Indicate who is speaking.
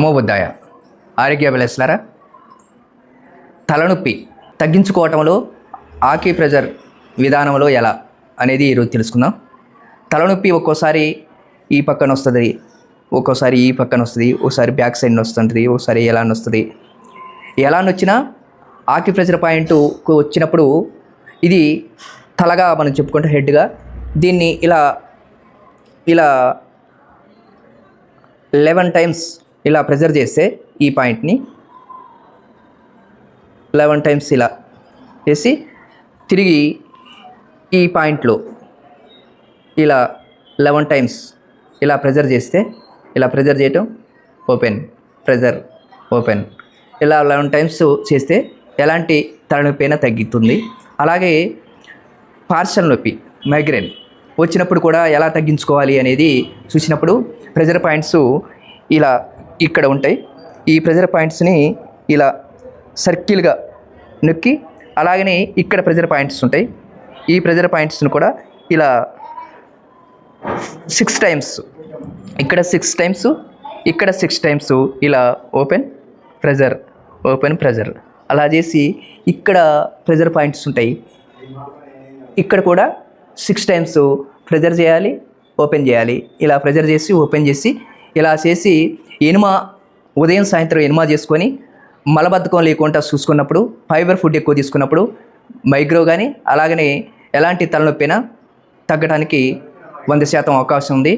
Speaker 1: మోబుద్దాయ ఆరోగ్య బెలెస్లారా తలనొప్పి తగ్గించుకోవటంలో ఆకీ ప్రెజర్ విధానంలో ఎలా అనేది ఈరోజు తెలుసుకుందాం. తలనొప్పి ఒక్కోసారి ఈ పక్కన వస్తుంది ఒక్కోసారి ఈ పక్కన వస్తుంది ఒకసారి బ్యాక్ సైడ్ వస్తుంది ఒకసారి ఎలా వస్తుంది ఎలా వచ్చినా ఆకి ప్రెజర్ పాయింట్కు వచ్చినప్పుడు ఇది తలగా మనం చెప్పుకుంటే హెడ్గా దీన్ని ఇలా ఇలా లెవెన్ టైమ్స్ ఇలా ప్రెజర్ చేస్తే ఈ పాయింట్ని లెవెన్ టైమ్స్ ఇలా చేసి తిరిగి ఈ పాయింట్లో ఇలా లెవెన్ టైమ్స్ ఇలా ప్రెజర్ చేస్తే ఇలా ప్రెజర్ చేయటం ఓపెన్ ప్రెజర్ ఓపెన్. ఇలా లెవెన్ టైమ్స్ చేస్తే ఎలాంటి తలనొప్పైనా అయినా తగ్గుతుంది. అలాగే పార్షల్ నొప్పి మైగ్రేన్ వచ్చినప్పుడు కూడా ఎలా తగ్గించుకోవాలి అనేది చూసినప్పుడు ప్రెజర్ పాయింట్స్ ఇలా ఇక్కడ ఉంటాయి. ఈ ప్రెజర్ పాయింట్స్ని ఇలా సర్కిల్గా నొక్కి అలాగనే ఇక్కడ ప్రెజర్ పాయింట్స్ ఉంటాయి. ఈ ప్రెజర్ పాయింట్స్ని కూడా ఇలా సిక్స్ టైమ్స్ ఇక్కడ సిక్స్ టైమ్స్ ఇక్కడ సిక్స్ టైమ్స్ ఇలా ఓపెన్ ప్రెజర్ ఓపెన్ ప్రెజర్. అలా చేసి ఇక్కడ ప్రెజర్ పాయింట్స్ ఉంటాయి. ఇక్కడ కూడా సిక్స్ టైమ్స్ ప్రెజర్ చేయాలి ఓపెన్ చేయాలి. ఇలా ప్రెజర్ చేసి ఓపెన్ చేసి ఇలా చేసి ఎనుమ ఉదయం సాయంత్రం ఎనుమ చేసుకొని మలబద్ధకం లేకుండా చూసుకున్నప్పుడు ఫైబర్ ఫుడ్ ఎక్కువ తీసుకున్నప్పుడు మైగ్రో కానీ అలాగనే ఎలాంటి తలనొప్పినా తగ్గడానికి వంద శాతం అవకాశం ఉంది.